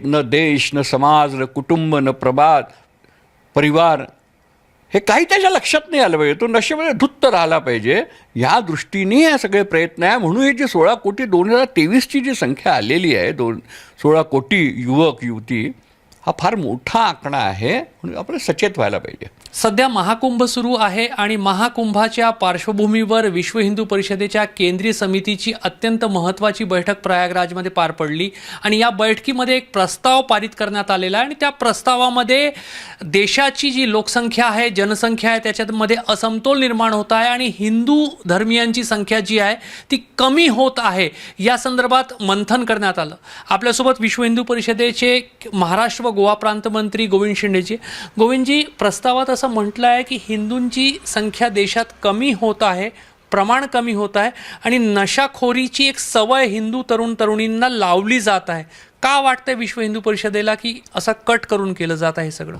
न देश न समाज न कुटुंब न प्रभात परिवार हे काही त्याच्या लक्षात नाही आलं पाहिजे. तो नशेमध्ये धुत्त राहिला पाहिजे. ह्या दृष्टीने हे सगळे प्रयत्न आहे. म्हणून हे जे सोळा कोटी दोन हजार तेवीसची जी संख्या आलेली आहे दोन सोळा कोटी युवक युवती हा फार मोठा आकडा आहे. म्हणून आपण सचेत व्हायला पाहिजे. सध्या महाकुंभ सुरू आहे आणि महाकुंभाच्या पार्श्वभूमीवर विश्व हिंदू परिषदेच्या केंद्रीय समितीची अत्यंत महत्त्वाची बैठक प्रयागराजमध्ये पार पडली. आणि या बैठकीमध्ये एक प्रस्ताव पारित करण्यात आलेला आहे आणि त्या प्रस्तावामध्ये देशाची जी लोकसंख्या आहे जनसंख्या आहे त्याच्यामध्ये असमतोल निर्माण होत आहे आणि हिंदू धर्मियांची संख्या जी आहे ती कमी होत आहे. या संदर्भात मंथन करण्यात आलं. आपल्यासोबत विश्व हिंदू परिषदेचे महाराष्ट्र व गोवा प्रांत मंत्री गोविंद शिंदेजी. गोविंदजी प्रस्तावात असं म्हटलं आहे की हिंदूंची संख्या देशात कमी होत आहे प्रमाण कमी होत आहे आणि नशाखोरीची एक सवय हिंदू तरुण तरुणींना लावली जात आहे. का वाटतंय विश्व हिंदू परिषदेला की असं कट करून केलं जात आहे सगळं?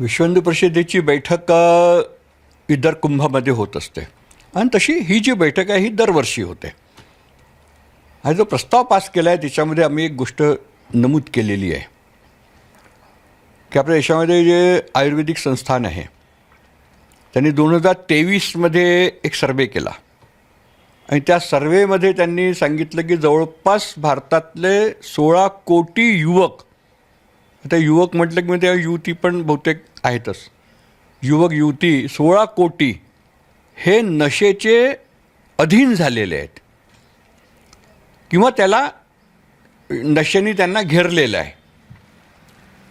विश्व हिंदू परिषदेची बैठक इतर कुंभामध्ये होत असते. आणि तशी ही जी बैठक आहे ही दरवर्षी होते. हा जो प्रस्ताव पास केला आहे त्याच्यामध्ये आम्ही एक गोष्ट नमूद केलेली आहे. की आपल्या देशामध्ये जे आयुर्वेदिक संस्थान आहे त्यांनी दोन हजार तेवीसमध्ये एक सर्वे केला. आणि त्या सर्वेमध्ये त्यांनी सांगितलं की जवळपास भारतातले सोळा कोटी युवक आता युवक म्हटलं की मग त्या युवती पण बहुतेक आहेतच. युवक युवती सोळा कोटी हे नशेचे अधीन झालेले आहेत. किंवा त्याला नशेने त्यांना घेरलेलं आहे.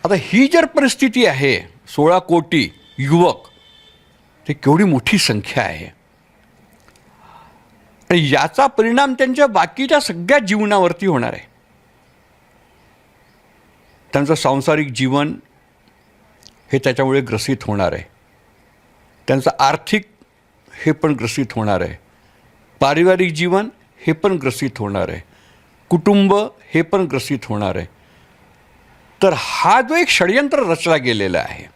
आता ही जर परिस्थिती आहे सोळा कोटी युवक ते केवढी मोठी संख्या आहे. आणि याचा परिणाम त्यांच्या बाकीच्या सगळ्या जीवनावरती होणार आहे. त्यांचं सांसारिक जीवन हे त्याच्यामुळे ग्रसित होणार आहे. त्यांचं आर्थिक हे पण ग्रसित होणार आहे. पारिवारिक जीवन हे पण ग्रसित होणार आहे. कुटुंब हे पण ग्रसित होणार आहे. तर हा जो एक षडयंत्र रचला गेलेला आहे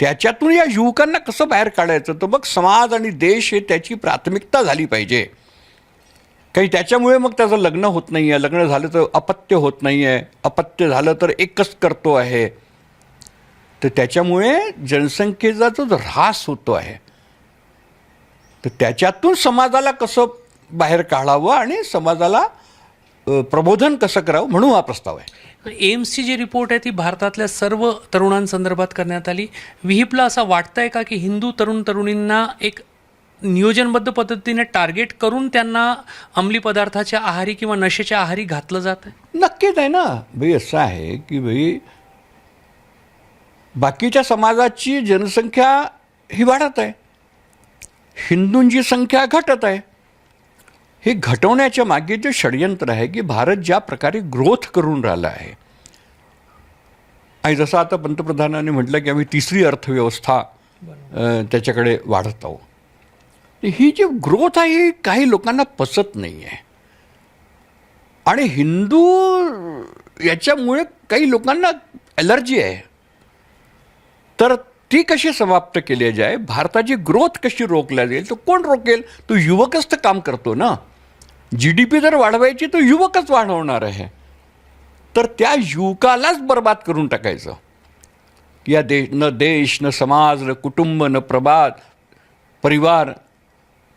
त्याच्यातून या युवकांना कसं बाहेर काढायचं? तर मग समाज आणि देश हे त्याची प्राथमिकता झाली पाहिजे. काही त्याच्यामुळे मग त्याचं लग्न होत नाही आहे लग्न झालं तर अपत्य होत नाही आहे अपत्य झालं तर एकच करतो आहे. तर त्याच्यामुळे जनसंख्येचा जो ऱ्हास होतो आहे तर त्याच्यातून समाजाला कसं बाहेर काढावं आणि समाजाला प्रबोधन कसं करावं म्हणून हा प्रस्ताव आहे. एम्सची जी रिपोर्ट आहे ती भारतातल्या सर्व तरुणांसंदर्भात करण्यात आली. विहिपला असं वाटतंय का की हिंदू तरुण तरुणींना एक नियोजनबद्ध पद्धतीने टार्गेट करून त्यांना अंमली पदार्थाच्या आहारी किंवा नशेच्या आहारी घातलं जात आहे? नक्कीच आहे ना. भाई असं आहे की भाई बाकीच्या समाजाची जनसंख्या ही वाढत आहे. हिंदूंची संख्या घटत आहे. हे घटवण्याच्या मागे जे षडयंत्र आहे की भारत ज्या प्रकारे ग्रोथ करून राहिला आहे. आणि जसं आता पंतप्रधानांनी म्हटलं की आम्ही तिसरी अर्थव्यवस्था त्याच्याकडे वाढत आहोत. ही जी ग्रोथ आहे ही काही लोकांना पचत नाही आहे आणि हिंदू याच्यामुळे काही लोकांना ॲलर्जी आहे. तर ती कशी समाप्त केली जाय? भारताची ग्रोथ कशी रोखल्या जाईल? तर कोण रोकेल तो युवकच तर काम करतो ना. जी डी पी जर वाढवायची तर युवकच वाढवणार आहे. तर त्या युवकालाच बर्बाद करून टाकायचं. या देश न देश न समाज न कुटुंब न प्रभात परिवार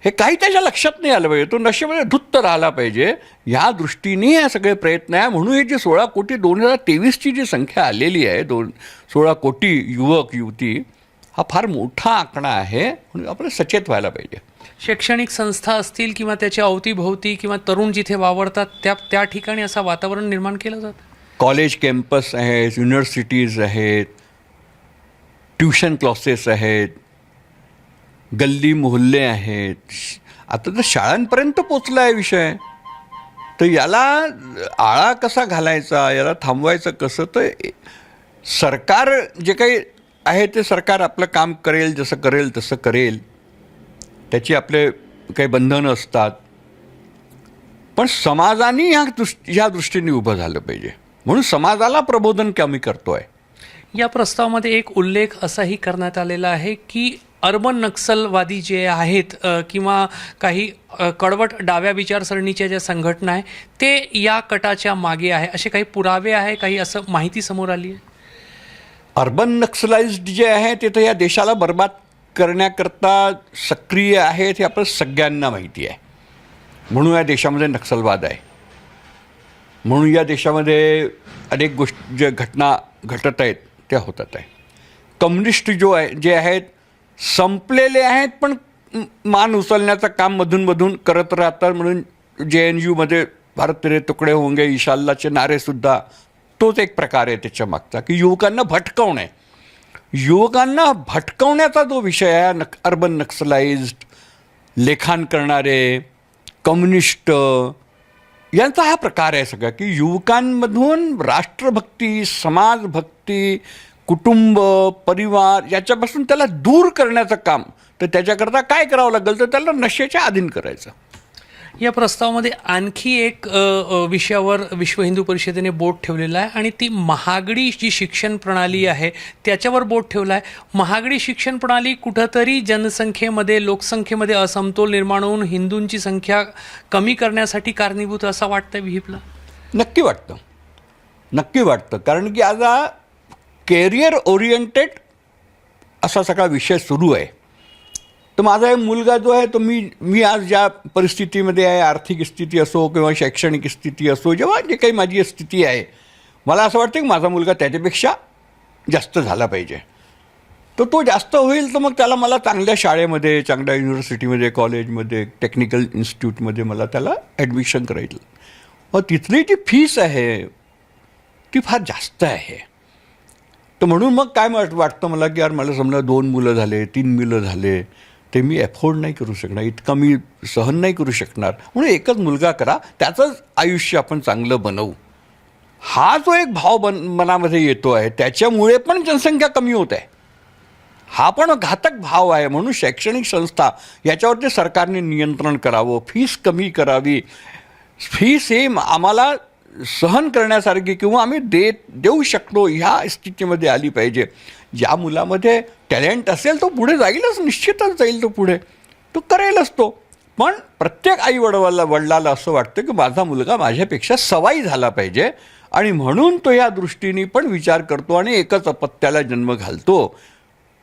हे काही त्याच्या लक्षात नाही आलं पाहिजे. तो नशेमध्ये धुत्त राहिला पाहिजे. ह्या दृष्टीने हे सगळे प्रयत्न आहे. म्हणून हे जे सोळा कोटी दोन हजार तेवीसची जी संख्या आलेली आहे दोन सोळा कोटी युवक युवती हा फार मोठा आकडा आहे. म्हणून आपण सचेत व्हायला पाहिजे. शैक्षणिक संस्था असतील किंवा त्याच्या अवतीभोवती किंवा तरुण जिथे वावरतात त्या त्या ठिकाणी असं वातावरण निर्माण केलं जातं? कॉलेज कॅम्पस आहेत युनिव्हर्सिटीज आहेत ट्युशन क्लासेस आहेत गल्ली मोहल्ले आहेत. आता तर शाळांपर्यंत पोचला आहे विषय. तर याला आळा कसा घालायचा याला थांबवायचं कसं? तर सरकार जे काही आहे ते सरकार आपलं काम करेल जसं करेल तसं करेल. त्याची आपले काही बंधनं असतात. पण समाजाने ह्या दृष्टी ह्या दृष्टीने उभं झालं पाहिजे. म्हणून समाजाला प्रबोधन कमी करतोय? या प्रस्तावामध्ये एक उल्लेख असाही करण्यात आलेला आहे की अर्बन नक्सलवादी जे आहेत किंवा काही कडवट डाव्या विचारसरणीच्या ज्या संघटना आहे ते या कटाच्या मागे आहे. असे काही पुरावे आहे? काही असं माहिती समोर आली आहे? अर्बन नक्सलाइज्ड जे आहे ते तर या देशाला बर्बाद करण्याकरता सक्रिय आहेत हे आपलं सगळ्यांना माहिती आहे. म्हणून या देशामध्ये नक्षलवाद आहे. म्हणून या देशामध्ये अनेक गोष्टी ज्या घटना घटत आहेत त्या होतात आहे. कम्युनिस्ट जो आहे जे आहेत संपलेले आहेत पण मान उचलण्याचं काम मधून करत राहतात. म्हणून जे एन यूमध्ये भारत तेरे तुकडे होंगे इशाल्लाचे नारेसुद्धा तोच एक प्रकार आहे त्याच्या मागचा की युवकांना भटकवणे युवकांना भटकवण्याचा जो विषय आहे नक अर्बन नक्सलाइज्ड लेखान करणारे कम्युनिस्ट यांचा हा प्रकार आहे सगळा की युवकांमधून राष्ट्रभक्ती समाजभक्ती कुटुंब परिवार याच्यापासून त्याला दूर करण्याचं काम तर त्याच्याकरता काय करावं लागेल? तर त्याला नशेच्या अधीन करायचं. या प्रस्तावामध्ये आणखी एक विषयावर विश्व हिंदू परिषदेने बोट ठेवलेला आहे आणि ती महागडी जी शिक्षण प्रणाली आहे त्याच्यावर बोट ठेवला आहे. महागडी शिक्षण प्रणाली कुठंतरी जनसंख्येमध्ये लोकसंख्येमध्ये असमतोल निर्माण होऊन हिंदूंची संख्या कमी करण्यासाठी कारणीभूत असं वाटतं विहिपला? नक्की वाटतं. नक्की वाटतं. कारण की आज केरियर ओरिएंटेड असा सगळा विषय सुरू आहे. तर माझा एक मुलगा जो आहे तो मी मी आज ज्या परिस्थितीमध्ये आहे आर्थिक स्थिती असो किंवा शैक्षणिक स्थिती असो जेव्हा जे काही माझी स्थिती आहे मला असं वाटतं की माझा मुलगा त्याच्यापेक्षा जास्त झाला पाहिजे. तर तो जास्त होईल तर मग त्याला मला चांगल्या शाळेमध्ये चांगल्या युनिव्हर्सिटीमध्ये कॉलेजमध्ये टेक्निकल इन्स्टिट्यूटमध्ये मला त्याला ॲडमिशन करायचं. मग तिथली जी फीस आहे ती फार जास्त आहे. तर म्हणून मग काय वाटतं मला की यार मला समजा दोन मुलं झाले तीन मुलं झाले ते मी अफोर्ड नाही करू शकणार इतकं मी सहन नाही करू शकणार. म्हणून एकच मुलगा करा त्याचंच आयुष्य आपण चांगलं बनवू. हा जो एक भाव बन मनामध्ये येतो आहे त्याच्यामुळे पण जनसंख्या कमी होत आहे. हा पण घातक भाव आहे म्हणून शैक्षणिक संस्था याच्यावरती सरकारने नियंत्रण करावं फीस कमी करावी. फीस सेम आम्हाला सहन करण्यासारखी किंवा आम्ही दे देऊ शकतो ह्या स्थितीमध्ये आली पाहिजे. ज्या मुलामध्ये टॅलेंट असेल तो पुढे जाईलच निश्चितच जाईल तो पुढे. तो करेलच तो. पण प्रत्येक आई वडवाला वडिलाला असं वाटतं की माझा मुलगा माझ्यापेक्षा सवाई झाला पाहिजे आणि म्हणून तो या दृष्टीने पण विचार करतो आणि एकच अपत्याला जन्म घालतो.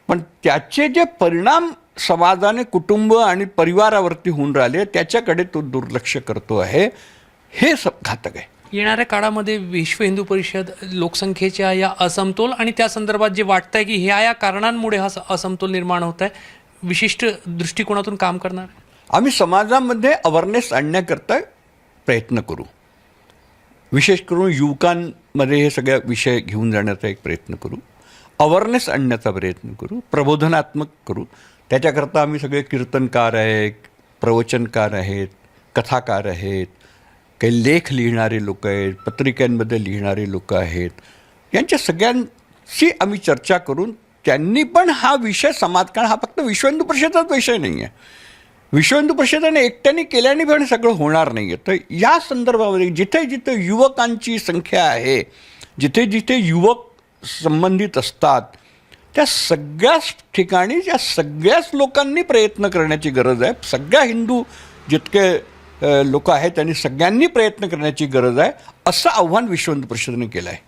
पण त्याचे जे परिणाम समाजाने कुटुंब आणि परिवारावरती होऊन राहिले त्याच्याकडे तो दुर्लक्ष करतो आहे. हे सब घातक आहे. येणाऱ्या काळामध्ये विश्व हिंदू परिषद लोकसंख्येच्या या असमतोल आणि त्या संदर्भात जे वाटतंय की ह्या या कारणांमुळे हा असमतोल निर्माण होत आहे विशिष्ट दृष्टिकोनातून काम करणार? आम्ही समाजामध्ये अवेअरनेस आणण्याकरता प्रयत्न करू. विशेष करून युवकांमध्ये हे सगळ्या विषय घेऊन जाण्याचा एक प्रयत्न करू. अवेअरनेस आणण्याचा प्रयत्न करू. प्रबोधनात्मक करू. त्याच्याकरता आम्ही सगळे कीर्तनकार आहे प्रवचनकार आहेत कथाकार आहेत काही लेख लिहिणारे लोक आहेत पत्रिकांमध्ये लिहिणारे लोक आहेत. यांच्या सगळ्यांशी आम्ही चर्चा करून त्यांनी पण हा विषय समाज कारण हा फक्त विश्वहिंदू परिषदेचाच विषय नाही आहे. विश्वहिंदू परिषदाने परिषदेने एकट्याने केल्याने पण सगळं होणार नाही आहे. तर या संदर्भामध्ये जिथे जिथे युवकांची संख्या आहे जिथे जिथे युवक संबंधित असतात त्या सगळ्याच ठिकाणी या सगळ्याच लोकांनी प्रयत्न करण्याची गरज आहे. सगळ्या हिंदू जितके लोक आहेत त्यांनी सगळ्यांनी प्रयत्न करण्याची गरज आहे असं आव्हान विश्व हिंदू परिषदेने केलं आहे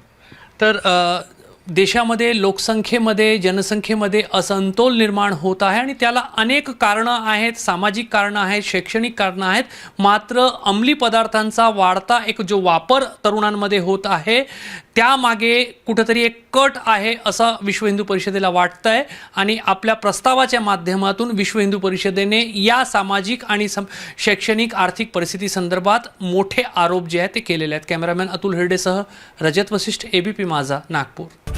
तर देशामध्ये लोकसंख्येमध्ये जनसंख्येमध्ये असंतोल निर्माण होत आहे आणि त्याला अनेक कारणं आहेत सामाजिक कारणं आहेत शैक्षणिक कारणं आहेत. मात्र अंमली पदार्थांचा वाढता एक जो वापर तरुणांमध्ये होत आहे त्यामागे कुठंतरी एक कट आहे असं विश्व हिंदू परिषदेला वाटतं आहे आणि आपल्या प्रस्तावाच्या माध्यमातून विश्व हिंदू परिषदेने या सामाजिक आणि सम शैक्षणिक आर्थिक परिस्थिती संदर्भात मोठे आरोप जे आहेत ते केलेले आहेत. कॅमेरामॅन अतुल हिरडेसह रजत वशिष्ठ एबीपी माझा नागपूर.